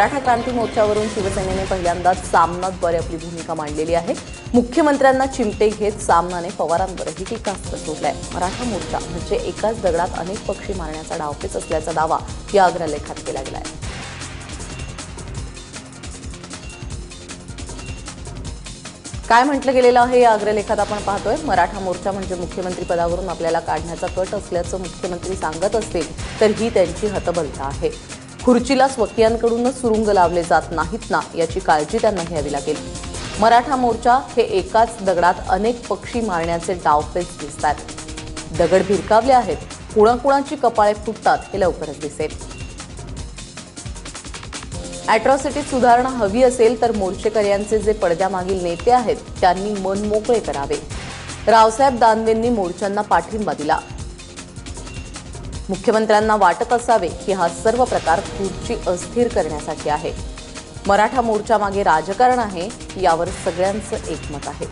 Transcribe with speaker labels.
Speaker 1: मराठा क्रांती मोर्चावरून शिवसेनेने पहिल्यांदाच सामनाद्वारे आपली भूमिका मांडलेली आहे. मुख्यमंत्र्यांना चिमटे घेत सामनाने पवारांवरही टीकास्त्र सोडलाय. मराठा मोर्चा म्हणजे एकाच दगडात अनेक पक्षी मारण्याचा डावपेच असल्याचा दावा या अग्रलेखात केला गेलाय. काय म्हटलं गेलेलं आहे या अग्रलेखात आपण पाहतोय. मराठा मोर्चा म्हणजे मुख्यमंत्री पदावरून आपल्याला काढण्याचा कट असल्याचं मुख्यमंत्री सांगत असतील तर ही त्यांची हतबलता आहे. खुर्चीला स्वकीयांकडूनच सुरुंग लावले जात नाहीत ना याची काळजी त्यांना घ्यावी लागेल. मराठा मोर्चा हे एकाच दगडात अनेक पक्षी मारण्याचे डावपेच दिसतात. दगड भिरकावले आहेत कुणाकुणाची कपाळे फुटतात हे लवकरच दिसेल. अॅट्रॉसिटीत सुधारणा हवी असेल तर मोर्चेकऱ्यांचे जे पडद्यामागील नेते आहेत त्यांनी मन मोकळे करावे. रावसाहेब दानवेंनी मोर्चांना पाठिंबा दिला. मुख्यमंत्र्यांना वाटत असावे की हा सर्व प्रकार खुर्ची अस्थिर करण्यासाठी आहे. मराठा मोर्चामागे राजकारण आहे यावर सगळ्यांचं एकमत आहे.